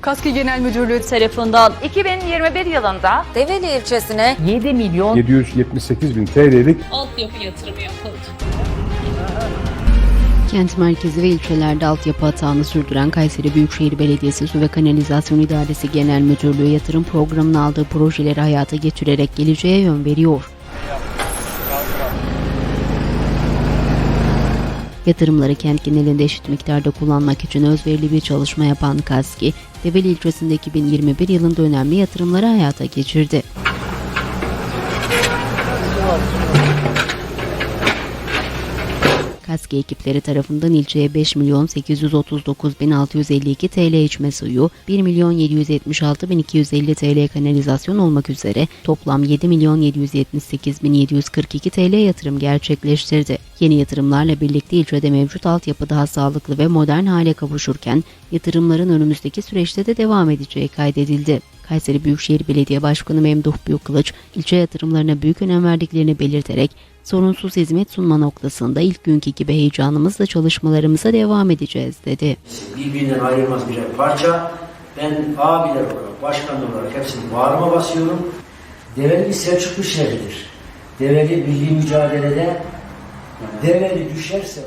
Kaski Genel Müdürlüğü tarafından 2021 yılında Develi ilçesine 7 milyon 778 bin TL'lik altyapı yatırımı yapıldı. Kent merkezi ve ilçelerde altyapı hatağını sürdüren Kayseri Büyükşehir Belediyesi Su ve Kanalizasyon İdaresi Genel Müdürlüğü yatırım programının aldığı projeleri hayata geçirerek geleceğe yön veriyor. Yatırımları kent genelinde eşit miktarda kullanmak için özverili bir çalışma yapan KASKİ, Develi ilçesinde 2021 yılında önemli yatırımları hayata geçirdi. KASKİ ekipleri tarafından ilçeye 5 milyon 839 bin 652 TL içme suyu, 1 milyon 776 bin 250 TL kanalizasyon olmak üzere toplam 7 milyon 778 bin 742 TL yatırım gerçekleştirdi. Yeni yatırımlarla birlikte ilçede mevcut altyapı daha sağlıklı ve modern hale kavuşurken yatırımların önümüzdeki süreçte de devam edeceği kaydedildi. Kayseri Büyükşehir Belediye Başkanı Memduh Büyükkılıç, ilçe yatırımlarına büyük önem verdiklerini belirterek, sorunsuz hizmet sunma noktasında ilk günkü gibi heyecanımızla çalışmalarımıza devam edeceğiz dedi. birbirinden ayrılmaz birer parça. Ben abiler olarak, başkan olarak hepsini bağrıma basıyorum. Develi Selçuklu şehridir. Develi milli mücadelede Develi düşerse